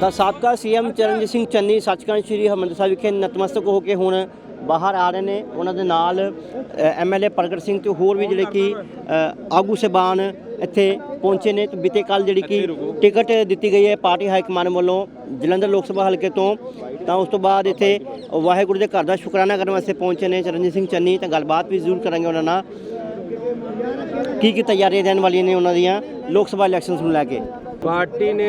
ਤਾਂ ਸਾਬਕਾ ਸੀਐਮ ਚਰਨਜੀਤ ਸਿੰਘ ਚੰਨੀ ਸੱਚਖੰਡ ਸ੍ਰੀ ਹਰਿਮੰਦਰ ਸਾਹਿਬ ਵਿਖੇ ਨਤਮਸਤਕ ਹੋ ਕੇ ਹੁਣ ਬਾਹਰ ਆ ਰਹੇ ਨੇ। ਉਹਨਾਂ ਦੇ ਨਾਲ ਐਮਐਲਏ ਪ੍ਰਗਟ ਸਿੰਘ ਤੇ ਹੋਰ ਵੀ ਜਿਹੜੇ ਕਿ ਆਗੂ ਸਹਿਬਾਨ ਇੱਥੇ ਪਹੁੰਚੇ ਨੇ। ਤੇ ਬੀਤੇ ਕੱਲ ਜਿਹੜੀ ਕਿ ਟਿਕਟ ਦਿੱਤੀ ਗਈ ਹੈ ਪਾਰਟੀ ਹਾਈ ਕਮਾਨ ਵੱਲੋਂ ਜਲੰਧਰ ਲੋਕ ਸਭਾ ਹਲਕੇ ਤੋਂ। ਤਾਂ ਉਸ ਤੋਂ ਬਾਅਦ ਇੱਥੇ ਵਾਹਿਗੁਰੂ ਦੇ ਘਰ ਦਾ ਸ਼ੁਕਰਾਨਾ ਕਰਨ ਵਾਸਤੇ ਪਹੁੰਚੇ ਨੇ ਚਰਨਜੀਤ ਸਿੰਘ ਚੰਨੀ। ਤਾਂ ਗੱਲਬਾਤ ਵੀ ਜ਼ਰੂਰ ਕਰਾਂਗੇ ਉਹਨਾਂ ਨਾਲ। ਕੀ ਕੀ ਤਿਆਰੀਆਂ ਰਹਿਣ ਵਾਲੀਆਂ ਨੇ ਉਹਨਾਂ ਦੀਆਂ ਲੋਕ ਸਭਾ ਇਲੈਕਸ਼ਨਸ ਨੂੰ ਲੈ ਕੇ? ਪਾਰਟੀ ਨੇ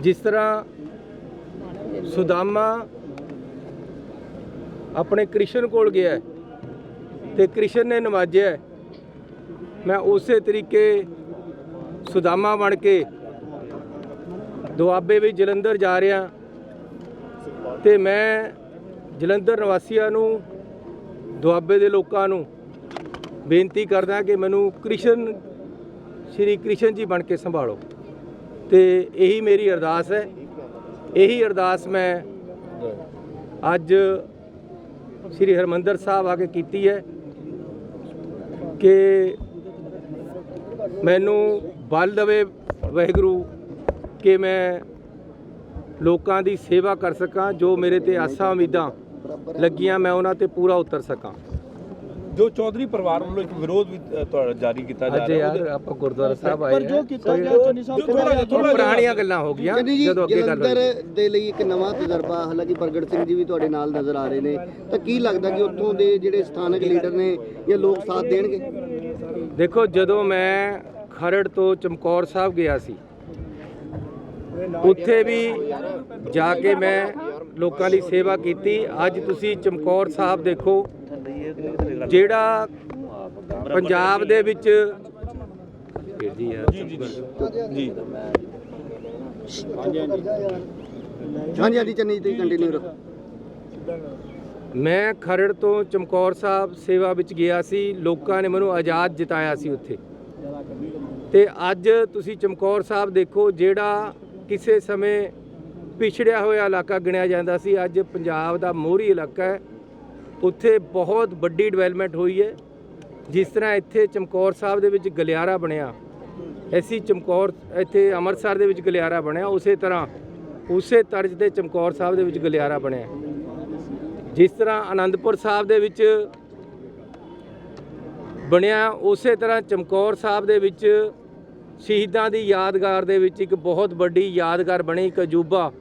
ਜਿਸ ਤਰ੍ਹਾਂ ਸੁਦਾਮਾ ਆਪਣੇ ਕ੍ਰਿਸ਼ਨ ਕੋਲ ਗਿਆ ਹੈ ਤੇ ਕ੍ਰਿਸ਼ਨ ਨੇ ਨਵਾਜਿਆ ਮੈਂ ਉਸੇ ਤਰੀਕੇ ਸੁਦਾਮਾ ਬਣ ਕੇ ਦੁਆਬੇ ਵਿੱਚ ਜਲੰਧਰ ਜਾ ਰਿਹਾ ਤੇ ਮੈਂ ਜਲੰਧਰ ਨਿਵਾਸੀਆਂ ਨੂੰ, ਦੁਆਬੇ ਦੇ ਲੋਕਾਂ ਨੂੰ ਬੇਨਤੀ ਕਰਦਾ ਕਿ ਮੈਨੂੰ ਕ੍ਰਿਸ਼ਨ, ਸ਼੍ਰੀ ਕ੍ਰਿਸ਼ਨ ਜੀ ਬਣ ਕੇ ਸੰਭਾਲੋ। ਤੇ ਇਹੀ ਮੇਰੀ ਅਰਦਾਸ ਹੈ। ਇਹੀ ਅਰਦਾਸ ਮੈਂ ਅੱਜ ਸ਼੍ਰੀ ਹਰਮੰਦਰ ਸਾਹਿਬ ਆ ਕੇ ਕੀਤੀ ਹੈ ਕਿ ਮੈਨੂੰ ਬਲ ਦੇਵੇ ਵਾਹਿਗੁਰੂ ਕਿ ਮੈਂ ਲੋਕਾਂ ਦੀ ਸੇਵਾ ਕਰ ਸਕਾਂ, ਜੋ ਮੇਰੇ ਤੇ ਆਸਾਂ ਉਮੀਦਾਂ ਲੱਗੀਆਂ ਮੈਂ ਉਹਨਾਂ ਤੇ ਪੂਰਾ ਉਤਰ ਸਕਾਂ। ਜੋ ਚੌਧਰੀ ਪਰਿਵਾਰ ਵੱਲੋਂ ਇੱਕ ਵਿਰੋਧ ਵੀ ਅ, ਤੁਹਾਡਾ ਜਾਰੀ ਕੀਤਾ ਜਾ ਅੱਜ ਰਿਹਾ ਯਾਰ ਉਹਦੇ- ਆਪਾਂ ਗੁਰਦੁਆਰਾ ਸਾਹਿਬ ਆਏ ਪਰ ਜੋ। ਕੀਤਾ ਗਿਆ ਚੰਨੀ ਸਾਹਿਬ ਥੋੜ੍ਹਾ ਜਿਹਾ- ਥੋੜ੍ਹਾ ਜਿਹਾ- ਪੁਰਾਣੀਆਂ ਗੱਲਾਂ ਹੋ ਗਈਆਂ ਜੀ ਜਦੋਂ ਅੱਗੇ ਗੱਲ ਹੋਈ। ਜਲੰਧਰ ਦੇ ਲਈ ਇੱਕ ਨਵਾਂ ਤਜਰਬਾ ਹਾਲਾਂਕਿ ਪ੍ਰਗਟ ਸਿੰਘ ਜੀ ਵੀ ਤੁਹਾਡੇ ਨਾਲ ਨਜ਼ਰ ਆ ਰਹੇ ਨੇ ਤਾਂ ਕੀ ਲੱਗਦਾ ਕਿ ਉੱਥੋਂ ਦੇ ਜਿਹੜੇ ਸਥਾਨਕ ਲੀਡਰ ਨੇ ਜਾਂ ਲੋਕ ਸਾਥ ਦੇਣਗੇ? ਦੇਖੋ ਜਦੋਂ ਮੈਂ ਖਰੜ ਤੋਂ ਚਮਕੌਰ ਸਾਹਿਬ ਗਿਆ ਸੀ ਉੱਥੇ ਵੀ ਜਾ ਕੇ ਮੈਂ ਲੋਕਾਂ ਦੀ ਸੇਵਾ ਕੀਤੀ। ਅੱਜ ਤੁਸੀਂ ਚਮਕੌਰ ਸਾਹਿਬ ਦੇਖੋ ਜਿਹੜਾ ਪੰਜਾਬ ਦੇ ਵਿੱਚ ਵੀਰ ਜੀ ਯਾਰ ਜੀ ਜੀ ਜੀ ਹਾਂਜੀ ਹਾਂਜੀ ਚੰਨੀ ਜੀ ਤੁਸੀਂ ਕੰਟੀਨਿਊ ਰੱਖੋ ਮੈਂ ਖਰੜ ਤੋਂ ਚਮਕੌਰ ਸਾਹਿਬ ਸੇਵਾ ਵਿੱਚ ਗਿਆ ਸੀ ਲੋਕਾਂ ਨੇ ਮੈਨੂੰ ਆਜ਼ਾਦ ਜਿਤਾਇਆ ਸੀ ਉੱਥੇ। ਤੇ ਅੱਜ ਤੁਸੀਂ ਚਮਕੌਰ ਸਾਹਿਬ ਦੇਖੋ ਜਿਹੜਾ ਕਿਸੇ ਸਮੇਂ ਪਿਛੜਿਆ ਹੋਇਆ ਇਲਾਕਾ ਗਿਣਿਆ ਜਾਂਦਾ ਸੀ ਅੱਜ ਪੰਜਾਬ ਦਾ ਮੋਹਰੀ ਇਲਾਕਾ ਹੈ। ਉੱਥੇ ਬਹੁਤ ਵੱਡੀ ਡਿਵੈਲਪਮੈਂਟ ਹੋਈ ਹੈ। ਜਿਸ ਤਰ੍ਹਾਂ ਇੱਥੇ ਚਮਕੌਰ ਸਾਹਿਬ ਦੇ ਵਿੱਚ ਗਲਿਆਰਾ ਬਣਿਆ। ਐਸੀ ਚਮਕੌਰ, ਇੱਥੇ ਅੰਮ੍ਰਿਤਸਰ ਦੇ ਵਿੱਚ ਗਲਿਆਰਾ ਬਣਿਆ। ਉਸੇ ਤਰ੍ਹਾਂ ਉਸੇ ਤਰਜ਼ ਤੇ ਚਮਕੌਰ ਸਾਹਿਬ ਦੇ ਵਿੱਚ ਗਲਿਆਰਾ ਬਣਿਆ। ਜਿਸ ਤਰ੍ਹਾਂ ਆਨੰਦਪੁਰ ਸਾਹਿਬ ਦੇ ਵਿੱਚ ਬਣਿਆ, ਉਸੇ ਤਰ੍ਹਾਂ ਚਮਕੌਰ ਸਾਹਿਬ ਦੇ ਵਿੱਚ ਸ਼ਹੀਦਾਂ ਦੀ ਯਾਦਗਾਰ ਦੇ ਵਿੱਚ ਇੱਕ ਬਹੁਤ ਵੱਡੀ ਯਾਦਗਾਰ ਬਣੀ ਇੱਕ ਅਜੂਬਾ।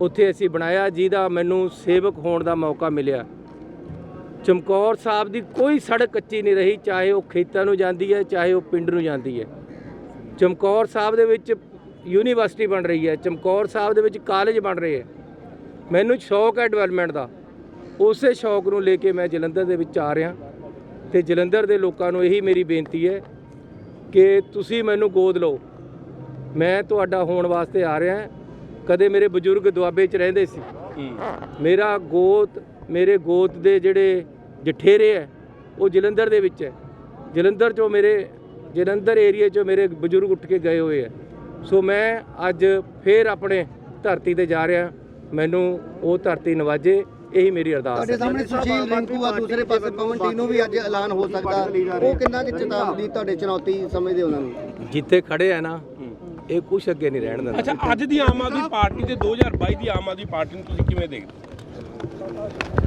ਉੱਥੇ ਅਸੀਂ ਬਣਾਇਆ, ਜਿਹਦਾ ਮੈਨੂੰ ਸੇਵਕ ਹੋਣ ਦਾ ਮੌਕਾ ਮਿਲਿਆ। ਚਮਕੌਰ ਸਾਹਿਬ ਦੀ ਕੋਈ ਸੜਕ ਕੱਚੀ ਨਹੀਂ ਰਹੀ ਚਾਹੇ ਉਹ ਖੇਤਾਂ ਨੂੰ ਜਾਂਦੀ ਹੈ ਚਾਹੇ ਉਹ ਪਿੰਡ ਨੂੰ ਜਾਂਦੀ ਹੈ। ਚਮਕੌਰ ਸਾਹਿਬ ਦੇ ਵਿੱਚ ਯੂਨੀਵਰਸਿਟੀ ਬਣ ਰਹੀ ਹੈ ਚਮਕੌਰ ਸਾਹਿਬ ਦੇ ਵਿੱਚ ਕਾਲਜ ਬਣ ਰਹੇ ਹੈ। ਮੈਨੂੰ ਸ਼ੌਕ ਹੈ ਡਿਵੈਲਪਮੈਂਟ ਦਾ। ਉਸੇ ਸ਼ੌਕ ਨੂੰ ਲੈ ਕੇ ਮੈਂ ਜਲੰਧਰ ਦੇ ਵਿੱਚ ਆ ਰਿਹਾ। ਤੇ ਜਲੰਧਰ ਦੇ ਲੋਕਾਂ ਨੂੰ ਇਹੀ ਮੇਰੀ ਬੇਨਤੀ ਹੈ ਕਿ ਤੁਸੀਂ ਮੈਨੂੰ ਗੋਦ ਲਓ। ਮੈਂ ਤੁਹਾਡਾ ਹੋਣ ਵਾਸਤੇ ਆ ਰਿਹਾ ਕਦੇ ਮੇਰੇ ਬਜ਼ੁਰਗ ਦੁਆਬੇ 'ਚ ਰਹਿੰਦੇ ਸੀ। ਮੇਰਾ ਗੋਤ ਮੇਰੇ ਗੋਤ ਦੇ ਜਿਹੜੇ ਜਠੇਰੇ ਹੈ ਉਹ ਜਲੰਧਰ ਦੇ ਵਿੱਚ ਹੈ। ਜਲੰਧਰ 'ਚੋਂ ਮੇਰੇ ਜਲੰਧਰ ਏਰੀਆ 'ਚੋਂ ਮੇਰੇ ਬਜ਼ੁਰਗ ਉੱਠ ਕੇ ਗਏ ਹੋਏ ਹੈ। ਸੋ ਮੈਂ ਅੱਜ ਫੇਰ ਆਪਣੇ ਧਰਤੀ ਤੇ ਜਾ ਰਿਹਾ ਮੈਨੂੰ ਉਹ ਧਰਤੀ ਨਵਾਜੇ ਇਹੀ ਮੇਰੀ ਅਰਦਾਸ ਤੁਹਾਡੇ ਹੈ ਸਾਹਮਣੇ ਸੁਸ਼ੀਲ ਰਿੰਕੂ ਆ ਦੂਸਰੇ ਪਾਸੇ ਪਵਨ ਟੀਨੂ ਵੀ ਅੱਜ ਐਲਾਨ ਹੋ ਸਕਦਾ। ਉਹ ਕਿੰਨਾ ਕਿ ਚੇਤਾਵਨੀ ਤੁਹਾਡੇ ਚੁਣੌਤੀ ਸਮਝਦੇ ਉਹਨਾਂ ਨੂੰ? ਜਿੱਥੇ ਖੜੇ ਆ ਨਾ ਇਹ ਕੁਛ ਅੱਗੇ ਨਹੀਂ ਰਹਿਣ ਦਿੰਦਾ। ਅੱਛਾ ਅੱਜ ਦੀ ਆਮ ਆਦਮੀ ਪਾਰਟੀ ਤੇ 2022 ਦੀ ਆਮ ਆਦਮੀ ਪਾਰਟੀ ਨੂੰ ਤੁਸੀਂ ਕਿਵੇਂ ਦੇਖਦੇ?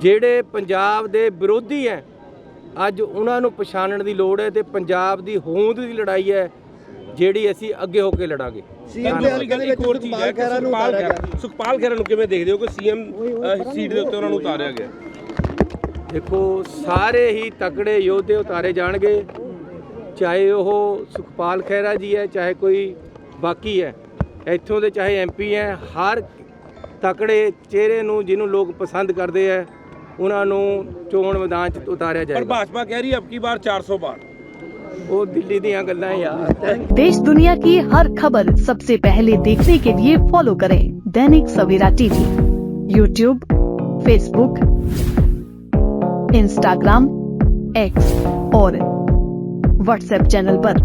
ਜਿਹੜੇ ਪੰਜਾਬ ਦੇ ਵਿਰੋਧੀ ਹੈ ਅੱਜ ਉਹਨਾਂ ਨੂੰ ਪਛਾਣਨ ਦੀ ਲੋੜ ਹੈ ਤੇ ਪੰਜਾਬ ਦੀ ਹੋਂਦ ਦੀ ਲੜਾਈ ਹੈ ਜਿਹੜੀ ਅਸੀਂ ਅੱਗੇ ਹੋ ਕੇ ਲੜਾਂਗੇ। ਸੀਐਮ ਦੇ ਹਲਕੇ ਦੇ ਵਿੱਚ ਖਹਿਰਾ ਨੂੰ ਉਤਾਰਿਆ ਗਿਆ ਸੁਖਪਾਲ ਖਹਿਰਾ ਨੂੰ ਕਿਵੇਂ ਦੇਖਦੇ ਹੋ ਕਿ ਸੀਐਮ ਸੀਟ ਦੇ ਉੱਤੇ ਉਹਨਾਂ ਨੂੰ ਉਤਾਰਿਆ ਗਿਆ? ਦੇਖੋ ਸਾਰੇ ਹੀ ਤਕੜੇ ਯੋਧੇ ਉਤਾਰੇ ਜਾਣਗੇ ਚਾਹੇ ਉਹ ਸੁਖਪਾਲ ਖਹਿਰਾ ਜੀ ਹੈ ਚਾਹੇ ਕੋਈ ਬਾਕੀ ਹੈ ਇੱਥੋਂ ਦੇ ਚਾਹੇ ਐਮਪੀ ਹੈ ਹਰ ਤਕੜੇ ਚਿਹਰੇ ਨੂੰ ਜਿਹਨੂੰ ਲੋਕ ਪਸੰਦ ਕਰਦੇ ਹੈ ਉਹਨਾਂ ਨੂੰ ਚੋਣ ਮੈਦਾਨ 'ਚ ਉਤਾਰਿਆ ਪਰ ਜਾਏਗਾ ਭਾਜਪਾ ਕਹਿ ਰਹੀ ਹੈ ਅਬਕੀ ਬਾਰ 400 ਬਾਰ ਉਹ ਦਿੱਲੀ ਦੀਆਂ ਗੱਲਾਂ ਯਾਰ देश दुनिया की हर खबर सबसे पहले देखने के लिए फॉलो करें Dainik Savera TV YouTube Facebook Instagram X और व्हाट्सएप चैनल पर।